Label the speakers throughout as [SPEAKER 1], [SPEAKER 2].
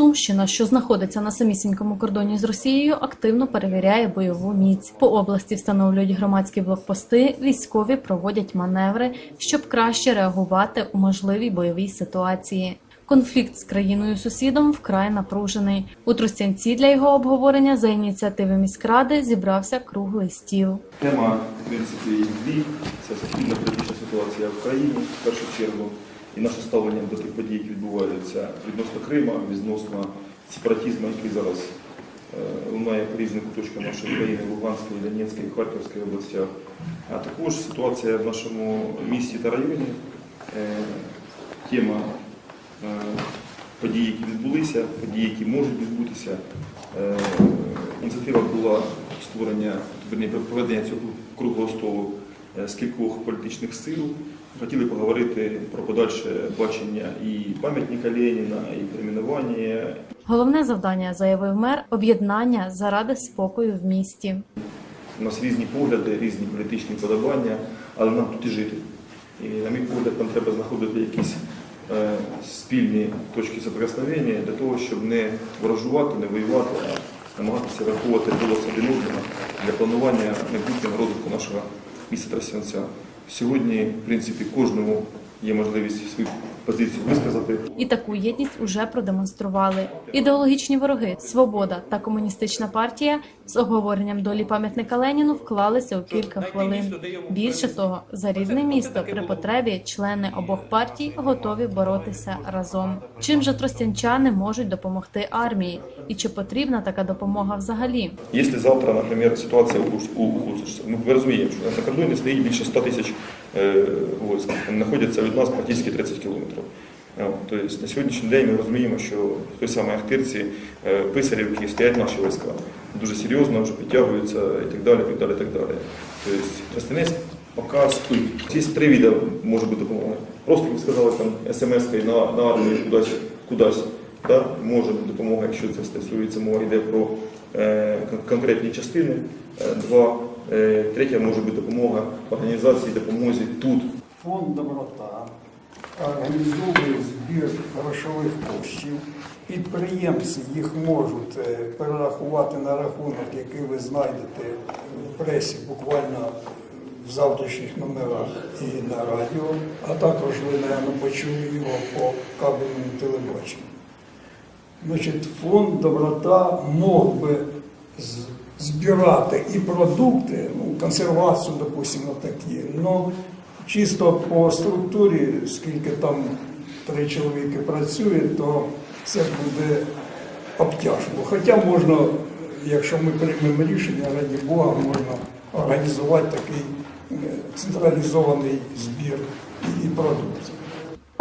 [SPEAKER 1] Сумщина, що знаходиться на самісінькому кордоні з Росією, активно перевіряє бойову міць. По області встановлюють громадські блокпости, військові проводять маневри, щоб краще реагувати у можливій бойовій ситуації. Конфлікт з країною сусідом вкрай напружений. У Тростянці для його обговорення за ініціативи міськради зібрався круглий стіл.
[SPEAKER 2] Тема, в принципі, дві. Це суспільна політична ситуація в країні в першу чергу і наше ставлення до тих подій, які відбуваються відносно Крима, відносно сепаратизму, який зараз е, лунає по різних куточках нашої країни, Луганської, Донецької, Харківської областях, а також ситуація в нашому місті та районі. Е, Тема е, подій, які відбулися, події, які можуть відбутися. Е, Ініціатива була створення, проведення цього круглого столу е, з кількох політичних сил. Хотіли поговорити про подальше бачення і пам'ятника Леніна, і перейменування.
[SPEAKER 1] Головне завдання, заявив мер, об'єднання заради спокою в місті.
[SPEAKER 2] У нас різні погляди, різні політичні подобання, але нам тут і жити. І, на мій погляд, нам треба знаходити якісь е, спільні точки соприкосновення для того, щоб не ворожувати, не воювати, а намагатися враховувати голос один одного для планування майбутнього розвитку нашого міста Тростянця. Сьогодні, в принципі, кожному є можливість позицію висказати.
[SPEAKER 1] І таку єдність уже продемонстрували. Ідеологічні вороги Свобода та комуністична партія з обговоренням долі пам'ятника Леніну вклалися у кілька хвилин. Більше того, за рідне місто при потребі члени обох партій готові боротися разом. Чим же тростянчани можуть допомогти армії? І чи потрібна така допомога взагалі?
[SPEAKER 2] Якщо завтра, наприклад, ситуація у- ухудшиться, ну, ми розуміємо, що на кордоні стоїть більше 100 тисяч е, військ. Вони знаходяться від нас практично 30 кілометрів. Е, Тобто на сьогоднішній день ми розуміємо, що в той самій Ахтирці, е, Писарівки стоять наші війська. Дуже серйозно вже підтягуються і так далі, так далі, так далі. Тобто Тростянець поки стоїть. Є три види може бути допомоги. Просто, як сказали, там смс на, на армію кудись, кудись. Да? Може бути допомога, якщо це стосується мова йде про е, конкретні частини. Е, Два. Е, третя може бути допомога організації, допомозі тут.
[SPEAKER 3] Фонд Доброта організовує збір грошових коштів. Підприємці їх можуть е, перерахувати на рахунок, який ви знайдете в пресі буквально в завтрашніх номерах і на радіо, а також ви, мабуть, почули його по кабельному телебаченню. Значить, фонд доброта мог би збирати і продукти, ну, консервацію, допустимо, такі, ну, чисто по структурі, скільки там три чоловіки працює, то це буде обтяжливо. Хоча можна, якщо ми приймемо рішення, раді Бога, можна організувати такий е, централізований збір і продукції.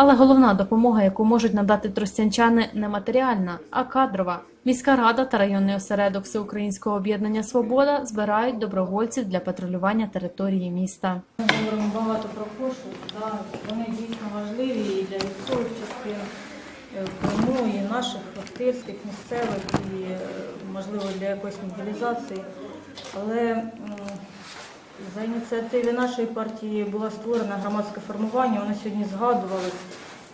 [SPEAKER 1] Але головна допомога, яку можуть надати тростянчани, не матеріальна, а кадрова. Міська рада та районний осередок Всеукраїнського об'єднання Свобода збирають добровольців для патрулювання території міста.
[SPEAKER 4] Ми говоримо багато про да, вони дійсно важливі і для військових частин е, і наших активських, місцевих, і е, можливо для якоїсь мобілізації. Але за ініціативи нашої партії було створено громадське формування, воно сьогодні згадували.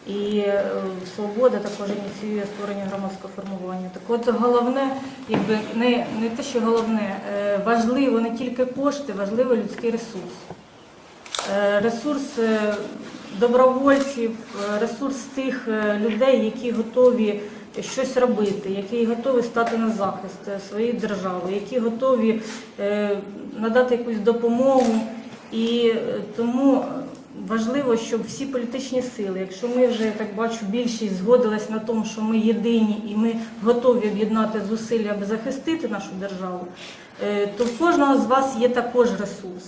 [SPEAKER 4] І е, свобода також ініціює створення громадського формування. Так от головне, якби не, не те, що головне, е, важливо не тільки кошти, важливо людський ресурс. Е, Ресурс добровольців, ресурс тих людей, які готові щось робити, які готові стати на захист е, своєї держави, які готові е, надати якусь допомогу. І е, тому важливо, щоб всі політичні сили, якщо ми вже так бачу, більшість згодилась на тому, що ми єдині і ми готові об'єднати зусилля, аби захистити нашу державу, то в кожного з вас є також ресурс.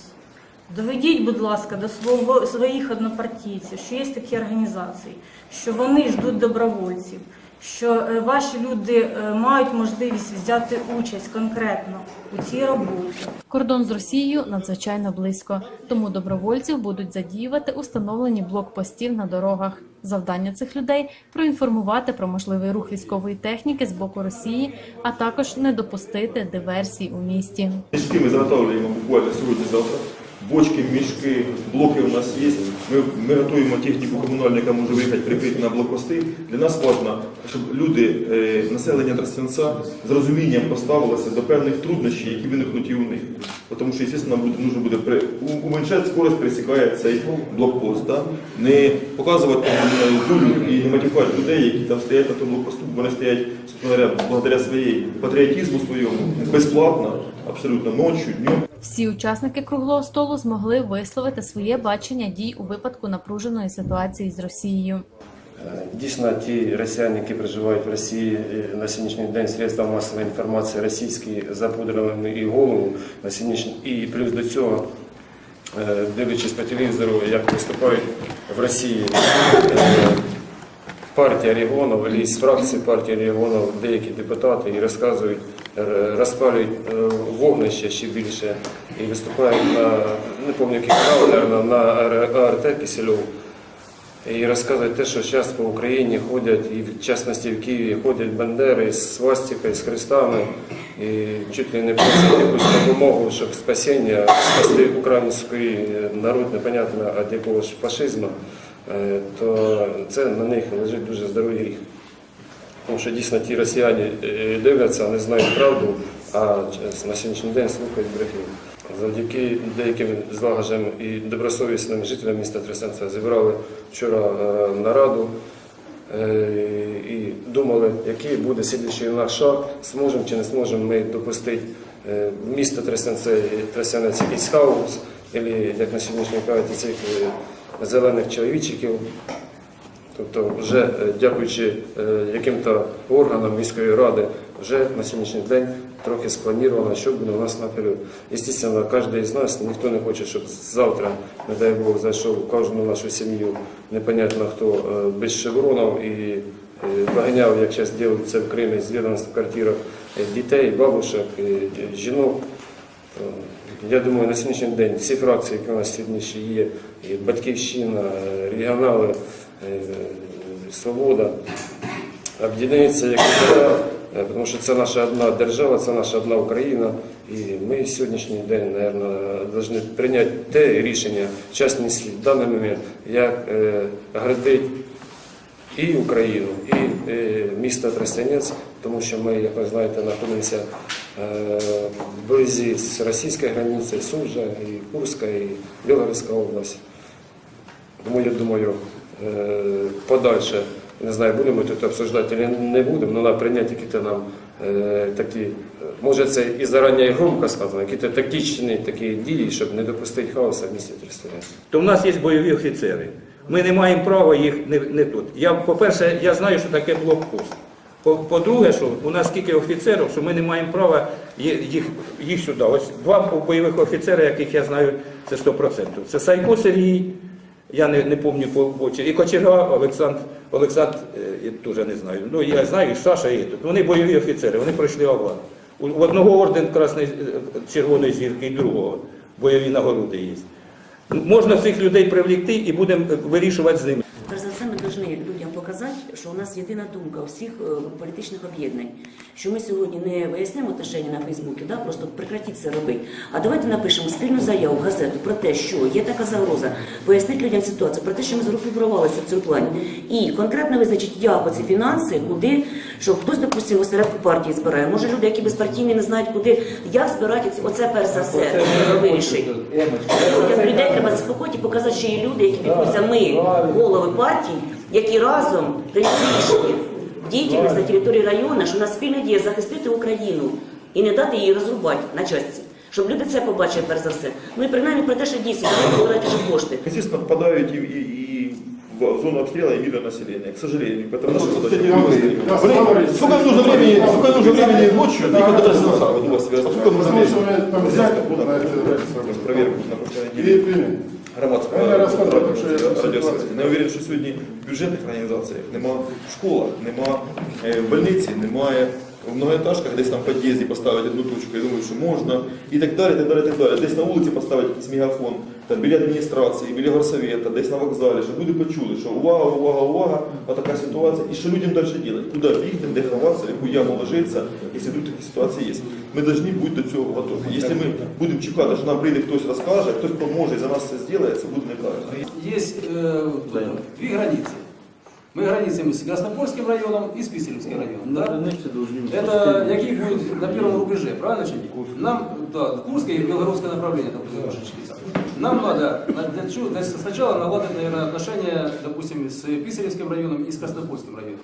[SPEAKER 4] Доведіть, будь ласка, до свого своїх однопартійців, що є такі організації, що вони ждуть добровольців, що е, ваші люди е, мають можливість взяти участь конкретно у цій роботі.
[SPEAKER 1] Кордон з Росією надзвичайно близько, тому добровольців будуть задіювати у встановленні блокпостів на дорогах. Завдання цих людей проінформувати про можливий рух військової техніки з боку Росії, а також не допустити диверсій у місті.
[SPEAKER 2] Мішки ми заготовлюємо буквально сьогодні-завтра. Бочки, мішки, блоки у нас є. Ми, ми готуємо техніку комунальну, яка може виїхати прикрити на блокпости. Для нас важливо, щоб люди, е, населення Тростянця з розумінням поставилися до певних труднощів, які виникнуть і у них. Тому що, звісно, буде, нужно буде при, уменьшати скорость, пересікає цей блокпост. Да? Не показувати е, дулю і не матюкати людей, які там стоять на тому блокпосту, вони стоять говоря, благодаря своєї патріотизму своєму, безплатно, абсолютно ночі, днем.
[SPEAKER 1] Всі учасники круглого столу змогли висловити своє бачення дій у випадку напруженої ситуації з Росією.
[SPEAKER 5] Дійсно, ті росіяни, які проживають в Росії е, на сьогоднішній день средства масової інформації російські запудрили і голову на сьогоднішній і плюс до цього, е, дивлячись по телевізору, як виступають в Росії е, партія регіонів, або з фракції партії регіонів, деякі депутати і розказують, е, розпалюють е, вогнище ще більше і виступають на не пам'ятаю, канал, на АРТ Кисельов. І розказують те, що зараз по Україні ходять, і в частності в Києві ходять бандери з свастикою, з хрестами, і чуть ли не просять якусь допомогу, щоб спасіння, спасти український народ, непонятно від якого ж фашизму, е, то це на них лежить дуже здоровий гріх. Тому що дійсно ті росіяни е, дивляться, не знають правду, а на сьогоднішній день слухають брехню. Завдяки деяким злагодженим і добросовісним жителям міста Трясенця зібрали вчора е, нараду е, і думали, який буде слідчий наш шаг, зможемо чи не зможемо ми допустити е, місто Трясянець якийсь хаос, або, як на сьогоднішній кажуть, цих зелених чоловічиків. Тобто, вже дякуючи яким-то органам міської ради, вже на сьогоднішній день трохи сплановано, що буде у нас наперед. Звісно, кожен з нас ніхто не хоче, щоб завтра, не дай Бог, зайшов в кожну нашу сім'ю, непонятно хто е, без шевронів і е, виганяв, як зараз це в Кримі, з відомств квартирах е, дітей, бабушек, е, жінок. Я думаю, на сьогоднішній день всі фракції, які у нас сьогодні ще є, і Батьківщина, е, регіонали, е, Свобода, об'єднуються як е, тому що це наша одна держава, це наша одна Україна. І ми сьогоднішній день, мабуть, повинні прийняти те рішення, чесний слід в даний момент, як е, градить і Україну, і е, місто Тростянець, тому що ми, як ви знаєте, знаходимося е, вблизі з російської границі, Суджа, і Курська, і Білгородська область. Тому я думаю, е, подальше, не знаю, будемо тут обсуждати чи не будемо, але треба прийняти якісь нам е, такі, може це і зарані і громко сказано, якісь тактичні такі дії, щоб не допустити хаосу в місті Тростянець.
[SPEAKER 6] то в нас є бойові офіцери. Ми не маємо права їх не, не тут. Я, по-перше, я знаю, що таке блокпост. По- По-друге, що у нас скільки офіцерів, що ми не маємо права їх, їх сюди. Ось два бойових офіцери, яких я знаю, це 100%. Це Сайко Сергій, я не, не пам'ятаю по очі, і Кочерга Олександр, Олександр, е, я теж не знаю. Ну, я знаю, і Саша є тут. Вони бойові офіцери, вони пройшли Афган. У одного орден Красної е, Червоної зірки і другого бойові нагороди є. Можна цих людей привлекти і будемо вирішувати з ними.
[SPEAKER 7] Перш за все, ми повинні людям показати, що у нас єдина думка всіх е, політичних об'єднань, що ми сьогодні не вияснимо отношення на Фейсбуці, да, просто прекратіть це робити. А давайте напишемо спільну заяву в газету про те, що є така загроза, пояснити людям ситуацію, про те, що ми згрупувалися в цьому плані. І конкретно визначить, як оці фінанси, куди, що хтось, допустимо, осередку партії збирає. Може люди, які безпартійні, не знають, куди, як збирати ці- оце перш за все. Людям- Людей треба заспокоїти і показати, що є люди, які пікуються ми, голови партій, які разом дають рішення діяльність на території району, що у нас спільна дія захистити Україну і не дати її розрубати на часті. Щоб люди це побачили перш за все. Ну і принаймні про те, що дійсно треба збирати вже кошти.
[SPEAKER 2] Естественно, попадают и, и- и в зону обстрела и мирное население, к сожалению. Потому
[SPEAKER 8] Ну,
[SPEAKER 2] что
[SPEAKER 8] кстати,
[SPEAKER 2] задача
[SPEAKER 8] говорили.
[SPEAKER 2] выяснить.
[SPEAKER 8] Да,
[SPEAKER 2] Блин,
[SPEAKER 8] смотрите,
[SPEAKER 2] Сколько нужно времени, сколько нужно времени ночью доехать до Тростянца? Вот у вас сколько нужно
[SPEAKER 8] Потому что
[SPEAKER 2] времени?
[SPEAKER 8] мы там
[SPEAKER 2] Взять
[SPEAKER 8] взяли,
[SPEAKER 2] куда?
[SPEAKER 8] на это,
[SPEAKER 2] Проверку на прошлой
[SPEAKER 8] И
[SPEAKER 2] неделе. Громадська
[SPEAKER 8] тут
[SPEAKER 2] радіосвязь. уверен, що сьогодні в бюджетних організаціях нема в школах, нема е, в больниці, немає
[SPEAKER 8] в многоэтажках, десь там в під'їзді поставити одну точку, я думаю, що можна, і так далі, так далі, так далі. Десь на вулиці поставити якийсь мегафон, там, біля адміністрації, біля горсовета, десь на вокзалі, щоб люди почули, що увага, увага, увага, отака ситуація, і що людям далі робити, куди бігти, де ховатися, в яку яму ложитися, якщо вдруг такі ситуації є. Ми повинні бути до цього готові. Якщо ми будемо чекати, що нам прийде хтось розкаже, хтось поможе і за нас це зробить, це буде неправильно.
[SPEAKER 9] Есть э, две границы. Мы границами с Краснопольским районом и с Писаревским районом. Да? Это які будут на первом рубеже, правильно? Чики? Нам, да, Курское и Белгородское направление, там, где наши чики. Нам надо на- для чего- для- сначала наладить, наверное, отношения, допустим, с Писаревским районом и с Краснопольским районом.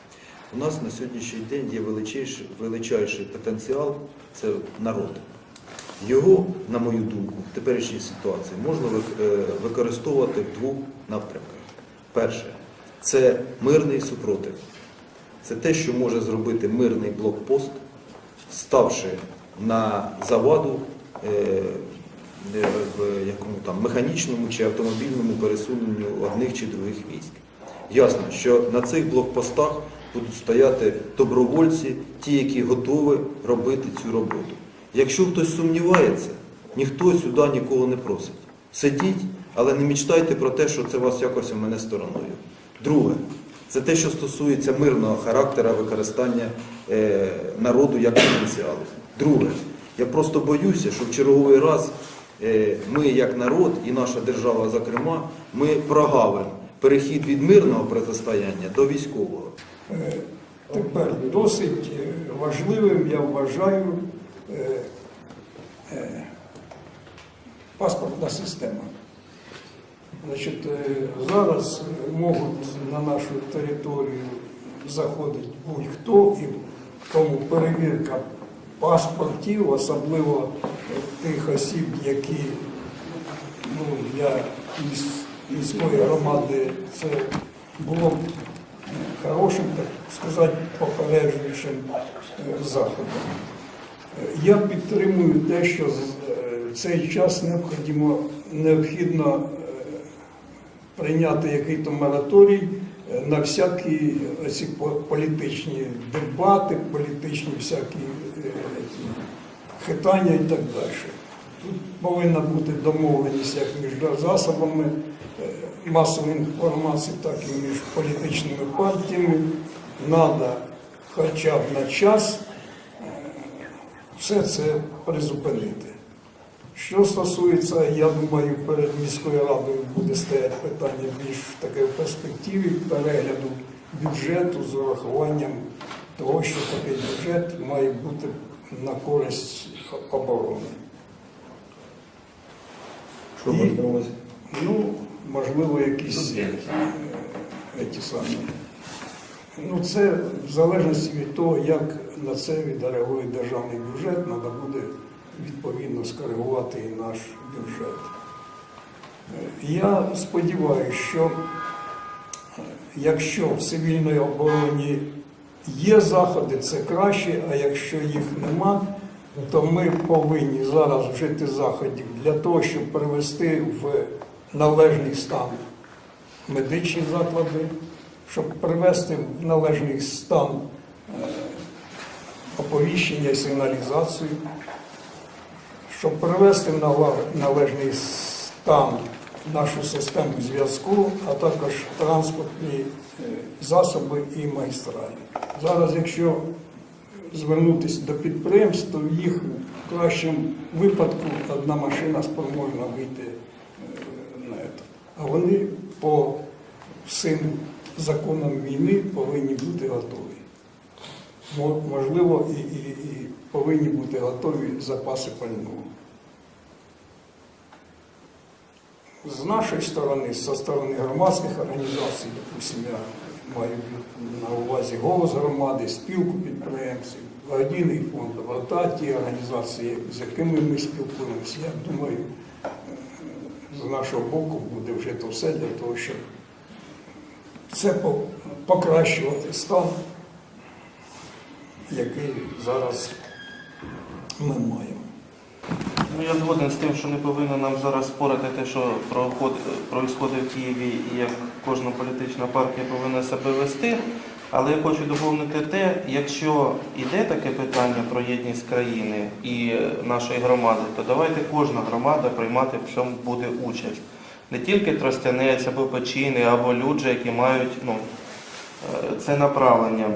[SPEAKER 10] У нас на сьогоднішній день є величайший, величайший потенціал це народ. Його, на мою думку, в теперішній ситуації можна е, використовувати в двох напрямках. Перше це мирний супротив. Це те, що може зробити мирний блокпост, ставши на заваду е, е, в якому там механічному чи автомобільному пересуненню одних чи других військ. Ясно, що на цих блокпостах будуть стояти добровольці, ті, які готові робити цю роботу. Якщо хтось сумнівається, ніхто сюди нікого не просить. Сидіть, але не мечтайте про те, що це вас якось у мене стороною. Друге, це те, що стосується мирного характера використання е, народу як потенціалу. Друге, я просто боюся, що в черговий раз е, ми, як народ, і наша держава, зокрема, ми прогавимо перехід від мирного протистояння до військового.
[SPEAKER 3] Е, Тепер досить е, важливим я вважаю е, паспортна система. Зараз можуть на нашу територію заходити будь-хто, і тому перевірка паспортів, особливо тих осіб, які ну, міс- міської громади це було б хорошим, так сказати, попереджуючим е, заходом. Е, Я підтримую те, що е, в цей час необхідно, необхідно е, прийняти який-то мораторій е, на всякі по- політичні дебати, політичні всякі е, хитання і так далі. Тут повинна бути домовленість як між засобами е, масової інформації, так і між політичними партіями. Надо хоча б на час е, все це призупинити. Що стосується, я думаю, перед міською радою буде стояти питання більш таке в перспективі перегляду бюджету з урахуванням того, що такий бюджет має бути на користь оборони.
[SPEAKER 2] Що
[SPEAKER 3] І-? Ну, можливо, якісь е, ті самі. Ну, це в залежності від того, як на це відреагує державний бюджет, треба буде відповідно скоригувати і наш бюджет. Е, Я сподіваюся, що е, якщо в цивільній обороні є заходи, це краще, а якщо їх нема, то ми повинні зараз вжити заходів для того, щоб привести в належний стан медичні заклади, щоб привести в належний стан е, оповіщення і сигналізацію, щоб привести в належний стан нашу систему зв'язку, а також транспортні е, засоби і магістралі. Зараз, якщо звернутися до підприємств, то в їх в кращому випадку одна машина спроможна вийти. А вони по всім законам війни повинні бути готові. Можливо, і, і, і повинні бути готові запаси пального. З нашої сторони, зі сторони громадських організацій, допустим, я маю на увазі голос громади, спілку підприємців, благодійний фонд, доброта, ті організації, з якими ми спілкуємося. Я думаю, з нашого боку буде вжито все для того, щоб це покращувати стан, який зараз ми маємо.
[SPEAKER 11] Ну, я згоден з тим, що не повинно нам зараз спорити те, що проходить в Києві і як кожна політична партія повинна себе вести. Але я хочу доповнити те, якщо йде таке питання про єдність країни і е, нашої громади, то давайте кожна громада приймати в цьому буде участь. Не тільки Тростянець або Печіни, або Люджа, які мають ну, е, це направлення.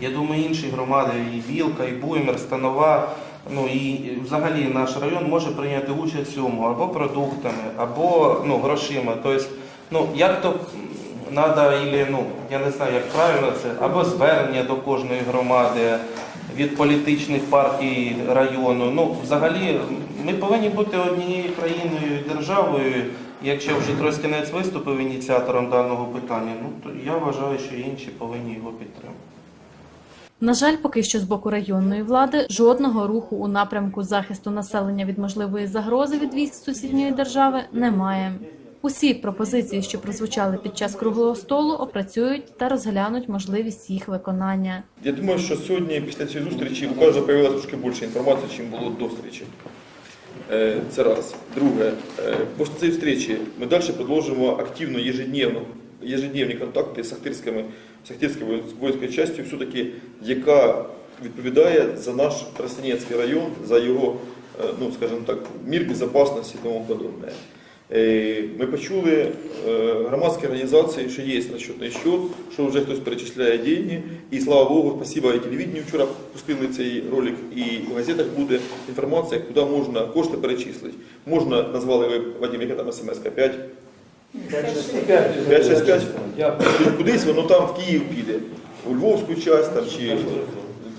[SPEAKER 11] Я думаю, інші громади, і Вілка, і Буймер, Станова, ну і взагалі наш район може прийняти участь в цьому або продуктами, або ну, грошима. Тобто, ну, як то треба, ну, я не знаю, як правильно це, або звернення до кожної громади від політичних партій району. Ну, взагалі, ми повинні бути однією країною і державою. Якщо вже Тростянець виступив ініціатором даного питання, ну то я вважаю, що інші повинні його підтримати.
[SPEAKER 1] На жаль, поки що з боку районної влади жодного руху у напрямку захисту населення від можливої загрози від військ сусідньої держави немає. Усі пропозиції, що прозвучали під час круглого столу, опрацюють та розглянуть можливість їх виконання.
[SPEAKER 2] Я думаю, що сьогодні після цієї зустрічі у кожного з'явилася трошки більше інформації, ніж було до зустрічі. Е, Це раз. Друге, е, після цієї зустрічі ми далі продовжимо активно ежедневно, ежедневні контакти з Ахтирськими, з Ахтирською воїнською частю, все-таки, яка відповідає за наш Тростянецький район, за його, е, ну, скажімо так, мір безпечності і тому подобне. Е, Ми почули е, громадські організації, що є расчетний счет, що вже хтось перечисляє гроші. І слава Богу, спасибо і телевіденню вчора пустили цей ролик, і в газетах буде інформація, куди можна кошти перечислити. Можна, назвали ви Вадим, яка там смс 5 565? Кудись воно там в Київ піде. У Львовську часть там, чи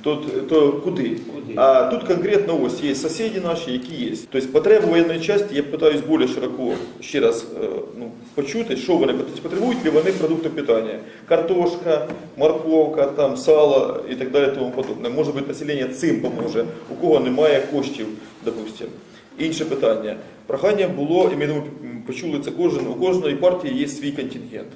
[SPEAKER 2] то, то куди? А тут конкретно ось є сусіди наші, які є. Тобто потребу воєнної частини я питаюсь більш широко ще раз е, ну, почути, що вони потребують, потребують ли вони продукти питання. Картошка, морковка, там, сало і так далі тому подобне. Може бути населення цим поможе, у кого немає коштів, допустимо. Інше питання. Прохання було, і ми думаю, почули це кожен, у кожної партії є свій контингент.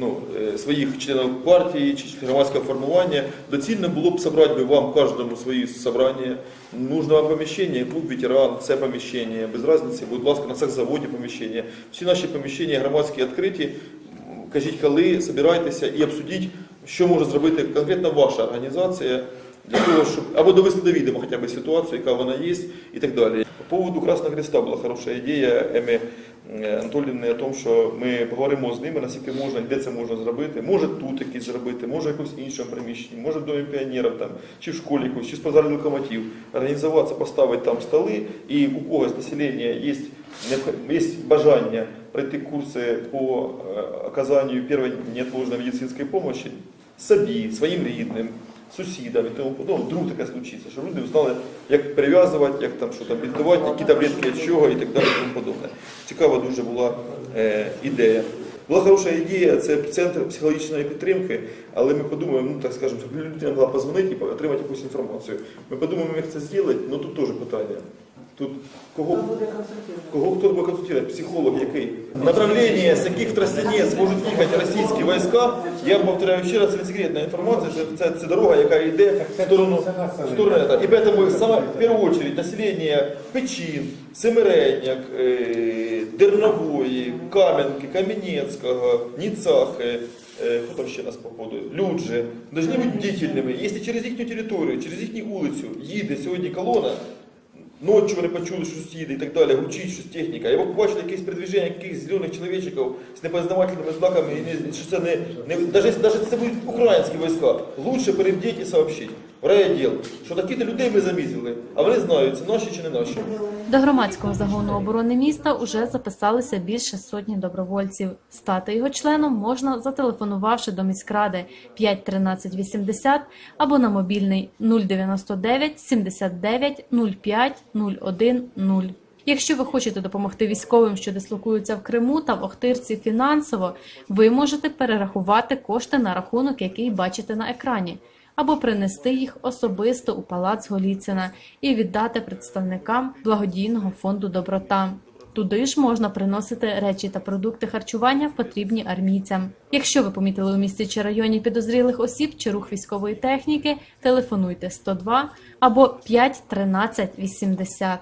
[SPEAKER 2] Ну, е, своїх членів партії чи громадського формування. Доцільно було б собрати би вам кожному свої собрання. Нужно вам поміщення, клуб ветеран, це поміщення, без різниці, будь ласка, на цехзаводі поміщення. Всі наші поміщення громадські відкриті. Кажіть, коли, собирайтеся і обсудіть, що може зробити конкретно ваша організація для того, щоб або довести до відома хоча б ситуацію, яка вона є, і так далі. По поводу Красного Христа була хороша ідея Е, о тому, що ми поговоримо з ними, наскільки можна, де це можна зробити. Може тут якісь зробити, може в якомусь іншому приміщенні, може в домі піонерів там, чи в школі якось, чи з позарний локомотив. Організуватися, поставити там столи, і у когось населення є, є бажання пройти курси по е, оказанню першої неотложної медицинської допомоги собі, своїм рідним, сусідам і тому подобне. Вдруг таке случиться, що люди знали, як перев'язувати, як там що там бінтувати, які таблетки від чого і так далі. Тому подобне. Цікава дуже була е, ідея. Була хороша ідея, це центр психологічної підтримки, але ми подумаємо, ну так скажемо, щоб людина могла позвонити і отримати якусь інформацію. Ми подумаємо, як це зробити, але тут теж питання. Тут кого, кого хто буде консультувати? Психолог який? Направлення, з яких в Тростянець можуть їхати російські війська, я повторяю ще раз, це не секретна інформація, це, це, це дорога, яка йде в сторону, в сторону этого. І поэтому саме, в першу очередь населення Печин, Семиренняк, е, Дернової, Кам'янки, Кам'янецького, Ніцахи, е, хто там ще нас походу, Люджи, должны бути бдительними. Якщо через їхню територію, через їхню вулицю їде сьогодні колона, Ночі вони почули, що їде і так далі, гучить щось техніка. Його побачили якесь передвіження якихось зелених чоловічиків з непознавательними знаками, і не, що це не, не навіть, навіть це будуть українські війська. Лучше перевдіть і сообщить в райвідділ, що такі-то людей ми замізили, а вони знають, це наші чи не наші.
[SPEAKER 1] До громадського загону оборони міста уже записалися більше сотні добровольців. Стати його членом можна, зателефонувавши до міськради 5 13 80 або на мобільний 099 79 05 01 0. Якщо ви хочете допомогти військовим, що дислокуються в Криму та в Охтирці фінансово, ви можете перерахувати кошти на рахунок, який бачите на екрані, або принести їх особисто у палац Голіцина і віддати представникам благодійного фонду Доброта. Туди ж можна приносити речі та продукти харчування, потрібні армійцям. Якщо ви помітили у місті чи районі підозрілих осіб чи рух військової техніки, телефонуйте 102 або 5 13 80.